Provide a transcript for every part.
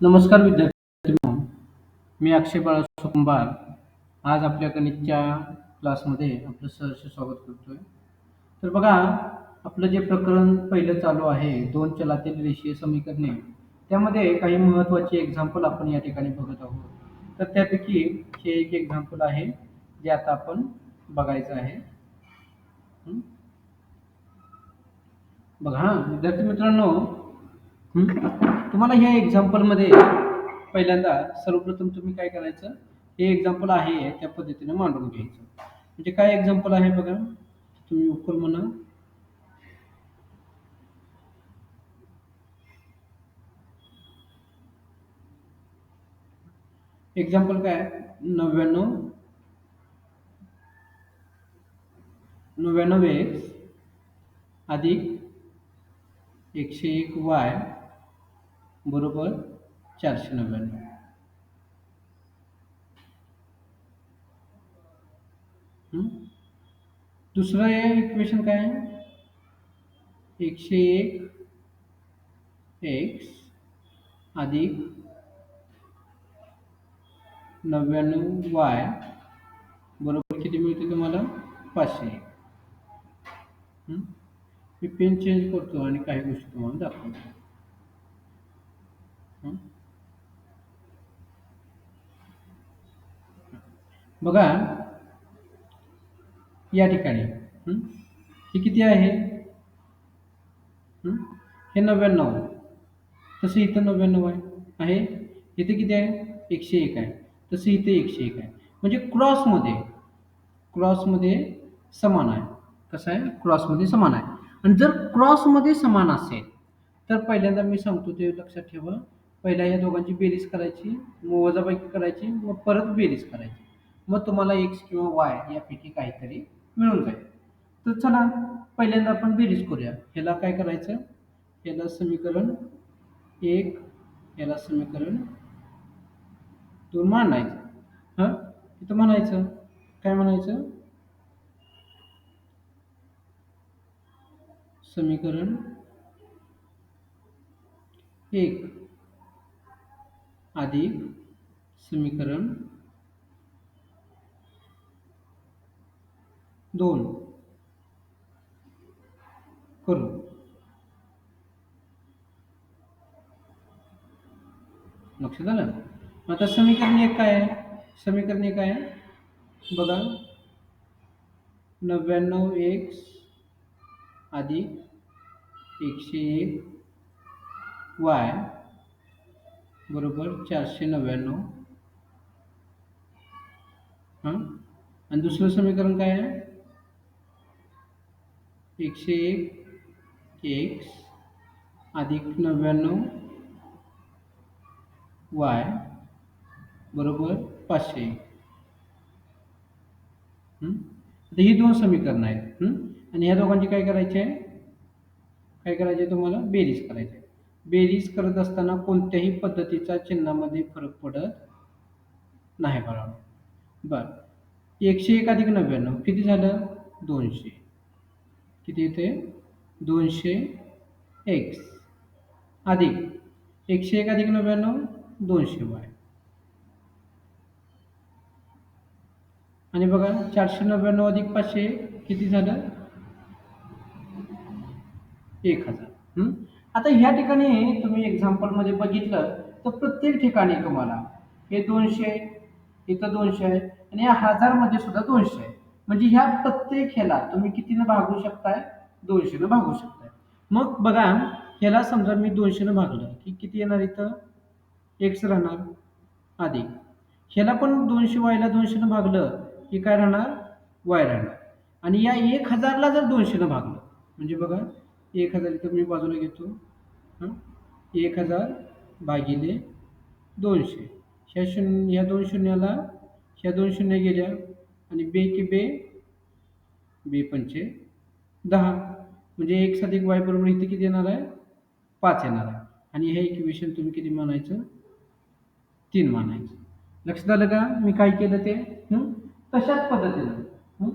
नमस्कार विद्यार्थी मी अक्षय बाळा कुंभार आज आपल्या गणितच्या क्लासमध्ये आपलं सहर्ष स्वागत करतोय. तर बघा आपलं जे प्रकरण पहिलं चालू आहे दोन चलातील रेषीय समीकरणे त्यामध्ये काही महत्त्वाचे एक्झाम्पल आपण या ठिकाणी बघत आहोत. तर त्यापैकी हे एक एक्झाम्पल आहे जे आता आपण बघायचं आहे. बघा विद्यार्थी मित्रांनो तुम्हाला ह्या एक्झाम्पलमध्ये पहिल्यांदा सर्वप्रथम तुम्ही काय करायचं? हे एक्झाम्पल आहे त्या पद्धतीने मांडून घ्यायचं. म्हणजे काय एक्झाम्पल आहे बघा? तुम्ही उकल म्हणा. एक्झाम्पल काय? नव्याण्णव. नव्याण्णव एक्स अधिक एकशे एक वाय बरोबर चारशे नव्याण्णव. हं? दुसरं इक्वेशन काय आहे? एकशे एक एक्स अधिक नव्याण्णव वाय बरोबर किती मिळते तुम्हाला? पाचशे मी पेन चेंज करतो आणि काही गोष्टी तुम्हाला दाखवतो. बघा या ठिकाणी हे? किती आहे? हे नव्याण्णव. तसं इथं नव्याण्णव आहे. आहे? इथे किती आहे? एकशे एक आहे. तसं इथे एकशे एक आहे. म्हणजे क्रॉसमध्ये क्रॉसमध्ये समान आहे. कसं आहे? क्रॉसमध्ये समान आहे. आणि जर क्रॉसमध्ये समान असेल तर पहिल्यांदा मी सांगतो ते लक्षात ठेवा. पहिल्या या दोघांची बेरीज करायची मग वजाबाकी करायची मग परत बेरीज करायची. मग तुम्हाला एक्स किंवा वाय यापैकी काहीतरी मिळून जाईल. तर चला पहिल्यांदा आपण बेरीज करूया. ह्याला काय करायचं? ह्याला समीकरण एक याला समीकरण दोन मांडायचं हां? इथं म्हणायचं. काय म्हणायचं? समीकरण एक. अधिक समीकरण दोन करू. लक्षात आलं? आता समीकरण एक काय आहे? समीकरण एक आहे. बघा. नव्याण्णव एक्स अधिक एकशे एक वाय. बरोबर चारशे नव्याण्णव. हां? आणि दुसरं समीकरण काय आहे? एकशे एक एक्स अधिक नव्याण्णव वाय बरोबर पाचशे एक. आता ही दोन समीकरणं आहेत. आणि ह्या दोघांची काय करायची आहे? काय करायचे आहे तुम्हाला? बेरीज करायची आहे. बेरीज करत असताना कोणत्याही पद्धतीचा चिन्हामध्ये फरक पडत नाही बाळांनो बरं. एकशे एक अधिक नव्याण्णव किती झालं? दोनशे. किती येते? दोनशे एक्स अधिक. एकशे एक अधिक नव्याण्णव दोनशे वाय. आणि बघा चारशे नव्याण्णव अधिक पाचशे किती झालं? एक हजार. आता ह्या ठिकाणी तुम्ही एक्झाम्पलमध्ये बघितलं तर प्रत्येक ठिकाणी तुम्हाला हे दोनशे इथं दोनशे आहे आणि या हजारमध्ये सुद्धा दोनशे आहे. म्हणजे ह्या प्रत्येक ह्याला तुम्ही कितीनं भागू शकताय? दोनशेनं भागू शकताय. मग बघा ह्याला समजा मी दोनशेनं भागलं की किती येणार इथं? एक्स राहणार अधिक ह्याला पण दोनशे वायला दोनशेनं भागलं की काय राहणार? वाय राहणार. आणि या एक हजारला जर दोनशेनं भागलं म्हणजे बघा एक हजार इथं मी बाजूला घेतो. हां? एक हजार भागिले दोनशे. ह्या शून्य ह्या दोन शून्याला ह्या दोन शून्य गेल्या आणि बे की बे बे पंचे दहा. म्हणजे एक साधिक वाय बरोबर इथे किती येणार आहे? पाच येणार आहे. आणि हे इक्वेशन तुम्ही किती मानायचं? तीन मानायचं. लक्षात आलं का? मी काय केलं ते? तशाच पद्धतीनं.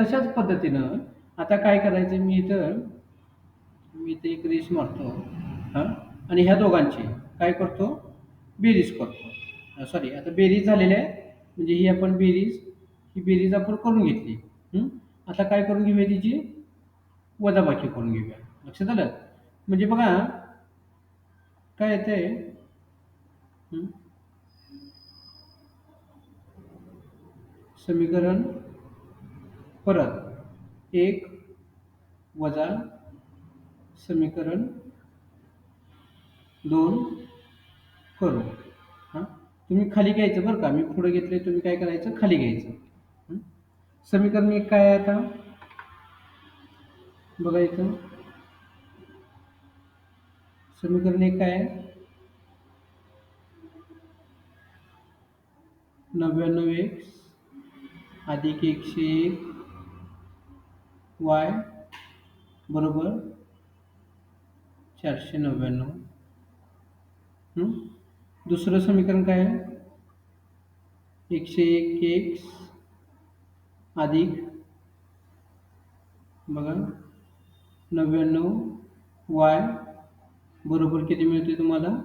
तशाच पद्धतीनं. आता काय करायचं? मी इथं मी ते एक रेस मारतो. हां? आणि ह्या दोघांची काय करतो? बेरीज करतो. सॉरी आता बेरीज झालेली आहे. म्हणजे ही आपण बेरीज ही बेरीज आपण करून घेतली. आता काय करून घेऊया तिची? वजाबाकी करून घेऊया. लक्षात आलं? म्हणजे बघा काय येते समीकरण परत एक वजा समीकरण दोन करू. हां? तुम्ही खाली घ्यायचं बरं का? मी पुढे घेतले तुम्ही काय करायचं? खाली घ्यायचं. समीकरण एक काय आहे आता? बघा इथं. समीकरण एक काय आहे? नव्याण्णव एक्स अधिक एकशे एक वाय बरोबर चारशे नव्याण्णव. दुसरं समीकरण काय आहे? एकशे एक एक्स अधिक बघा नव्याण्णव वाय बरोबर किती मिळते तुम्हाला?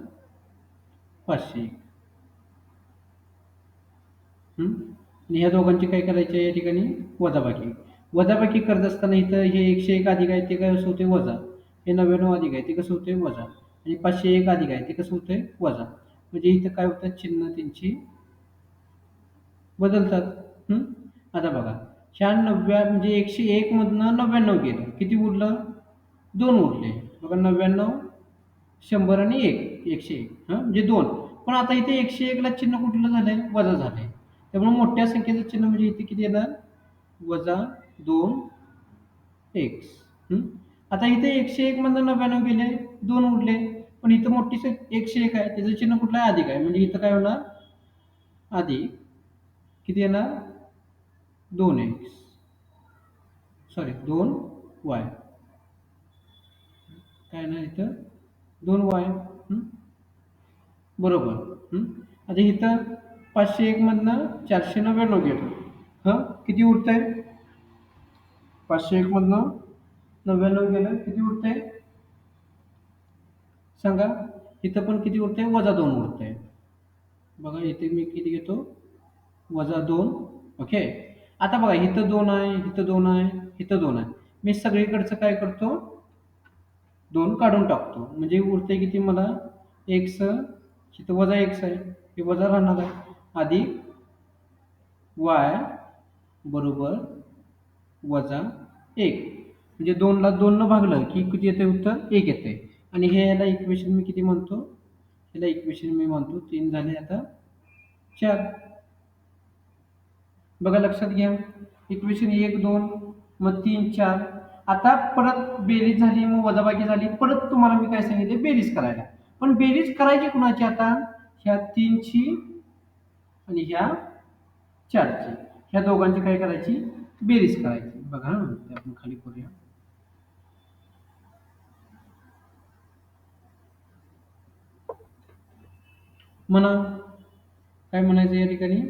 पाचशे एक. आणि ह्या दोघांची काय करायचे या ठिकाणी? वजाबाकी. वजाबाकी करत असताना इथं हे एकशे एक अधिक आहे ते काय असं होते? वजा. हे नव्याण्णव अधिक आहे ते कसं होते वजा. आणि पाचशे एक अधिक आहे ते कसं होते वजा. म्हणजे इथं काय होतं चिन्ह त्यांची बदलतात. आता बघा शहाण्णव्या नव्या म्हणजे एकशे एक मधनं नव्याण्णव गेलं किती उरलं? दोन उरले. बघा नव्याण्णव शंभर आणि एक एकशे एक. हां? म्हणजे दोन. पण आता इथे एकशे एकला चिन्ह कुठलं झालंय? वजा झालंय. त्यामुळे मोठ्या संख्येचं चिन्ह म्हणजे इथे किती येणार? वजा दोन एक्स. आता इथे एकशे एक मधनं नव्याण्णव गेले दोन उरले पण इथं मोठी एकशे एक आहे. त्याचं चिन्ह कुठलं? आहे अधिक आहे म्हणजे इथं काय होणार? अधिक किती येणार? दोन एक्स सॉरी दोन वाय काय येणार इथं? दोन वाय बरोबर. आता इथं पाचशे एक मधनं चारशे नव्याण्णव गेलं. हं? किती उरतंय? पाचशे एक मधनं नव्याण्णव गेलं किती उरतंय सांगा. इथं पण किती उरतंय वजा दोन उरतंय बघा इथे मी किती घेतो? वजा दोन. ओके? आता बघा इथं दोन आहे इथं दोन आहे इथं दोन आहे. मी सगळीकडचं काय करतो? दोन काढून टाकतो. म्हणजे उरते किती मला? एक्स. इथं वजा एक्स आहे. हे वजा राहणार आहे. आधी वाय बरोबर वजा एक. म्हणजे दोनला दोननं भागलं की किती येते उत्तर? एक येते आणि हे याला इक्वेशन मी किती म्हणतो? याला इक्वेशन मी म्हणतो तीन झाले आता चार. बघा लक्षात घ्या. इक्वेशन एक दोन मग तीन चार. आता परत बेरीज झाली मग वजाबाकी झाली. परत तुम्हाला मी काय सांगितले? बेरीज करायला. पण बेरीज करायची कुणाची आता? ह्या तीनची आणि ह्या चारची. ह्या दोघांची काय करायची? बेरीज करायची. बघा आपण खाली करूया. म्हणा काय म्हणायचं या ठिकाणी?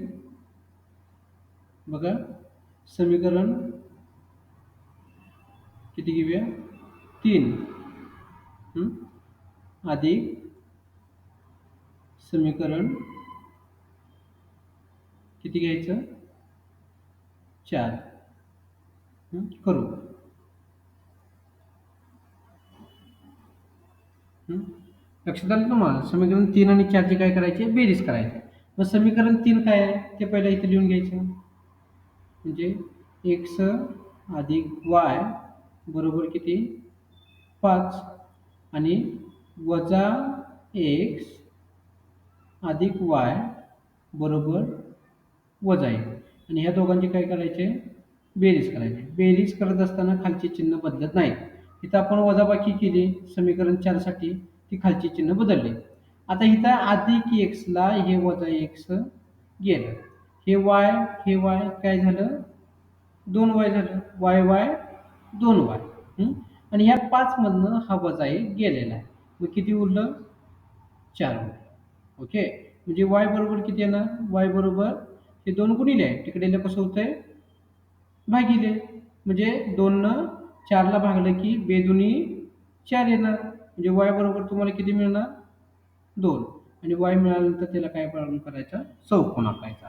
बघा. समीकरण किती घेऊया? तीन. अधिक समीकरण किती घ्यायचं? चार. करू. लक्षात आलं तुम्हाला समीकरण तीन आणि चारची काय करायचे बेरीज करायची. मग समीकरण तीन काय आहे? ते पहिलं इथे लिहून घ्यायचं. म्हणजे एक्स अधिक वाय बरोबर किती? पाच. आणि वजा एक्स अधिक वाय बरोबर वजा एक. आणि ह्या दोघांचे काय करायचे? बेरीज करायचे. बेरीज करत असताना खालचे चिन्ह बदलत नाही इथं आपण वजाबाकी केली. समीकरण चारसाठी. ती खालची चिन्ह बदलली. आता इथं अधिक एक्सला हे वजा एक्स गेलं. हे वाय हे वाय काय झालं? दोन वाय झालं. वाय वाय दोन वाय आणि ह्या पाच मधनं हा वजा एक गेलेला आहे. मग किती उरलं? चार उरलं. ओके? म्हणजे वाय बरोबर किती येणार? वाय बरोबर हे दोन गुणिले. आहे तिकडे कसं होतंय भागिले. म्हणजे दोननं चारला भागलं की बेदुनी चार येणार. म्हणजे वाय बरोबर तुम्हाला किती मिळणार? दोन. म्हणजे आणि वाय मिळाल्यानंतर त्याला काय प्रॉब्लेम करायचा? चौकोन आखायचा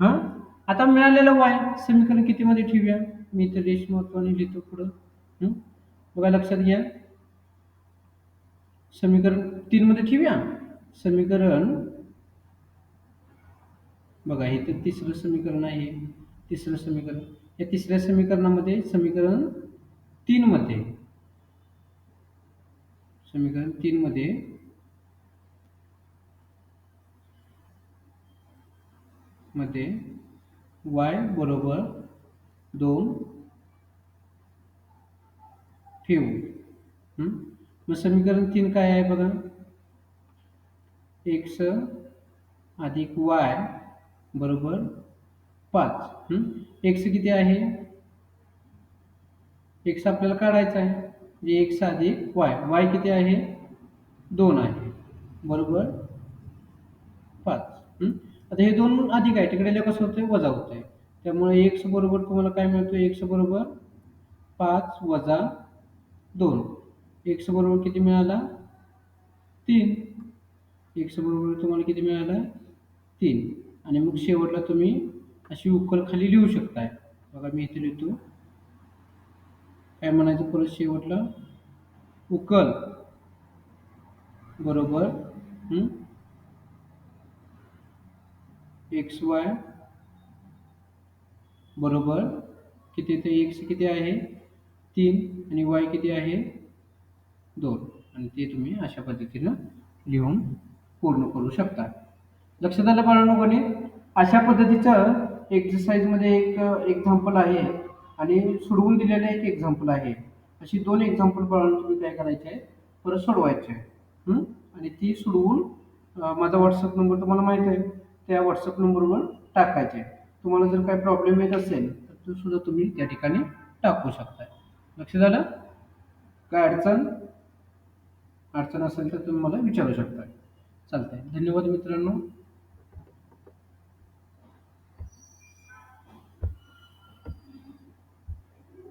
हां? आता मिळालेलं वाय समीकरण कितीमध्ये ठेवूया? मी तर रेश महत्वाने लिहितो पुढं. बघा लक्षात घ्या. समीकरण तीनमध्ये ठेवूया? समीकरण बघा हे तर तिसरं समीकरण आहे. तिसरं समीकरण. या तिसऱ्या समीकरणामध्ये समीकरण तीनमध्ये समीकरण तीन मध्ये. मध्ये बरोबर दोन ठेवू. मग समीकरण तीन काय आहे बघा? एक्स अधिक वाय बरोबर पाच. एक्स किती आहे? एक्स आपल्याला काढायचा आहे. म्हणजे एक्स अधिक वाय. वाय किती आहे? दोन आहे. बरोबर? पाच. आता हे दोन अधिक आहे. तिकडे कसं होतंय वजा होतंय. त्यामुळे एक्स बरोबर तुम्हाला काय मिळतं? एक्स बरोबर पाच वजा दोन. एक्स बरोबर किती मिळाला? तीन. एक्स बरोबर तुम्हाला किती मिळाला? तीन. आणि मग शेवटला तुम्ही अशी उकल खाली लिहू शकताय. बघा मी इथे लिहितो. काय म्हणायचं परत शेवटला? उकल. बरोबर? एक्स वाय बरोबर? किती ते एक्स किती आहे? तीन. आणि वाय किती आहे? दोन. आणि ते तुम्ही अशा पद्धतीनं लिहून पूर्ण करू शकता. लक्षात आलं बाळांनो गणित? अशा पद्धतीचं एक्झरसाइजमध्ये एक एक्झाम्पल आहे. आणि सोडवून दिलेलं एक एक्झाम्पल आहे. अशी दोन एक्झाम्पल बाळांनो तुम्ही काय करायचे आहे परत सोडवायचे आहे आणि ती सोडवून माझा व्हॉट्सअप नंबर तुम्हाला माहीत आहे. त्या व्हॉट्सअप नंबरवर टाकायचे तुम्हाला जर काही प्रॉब्लेम येत असेल तर तो सुद्धा तुम्ही त्या ठिकाणी टाकू शकता. लक्ष झालं? काय अडचण? अडचण असेल तर तुम्ही मला विचारू शकता. चालतंय. धन्यवाद मित्रांनो.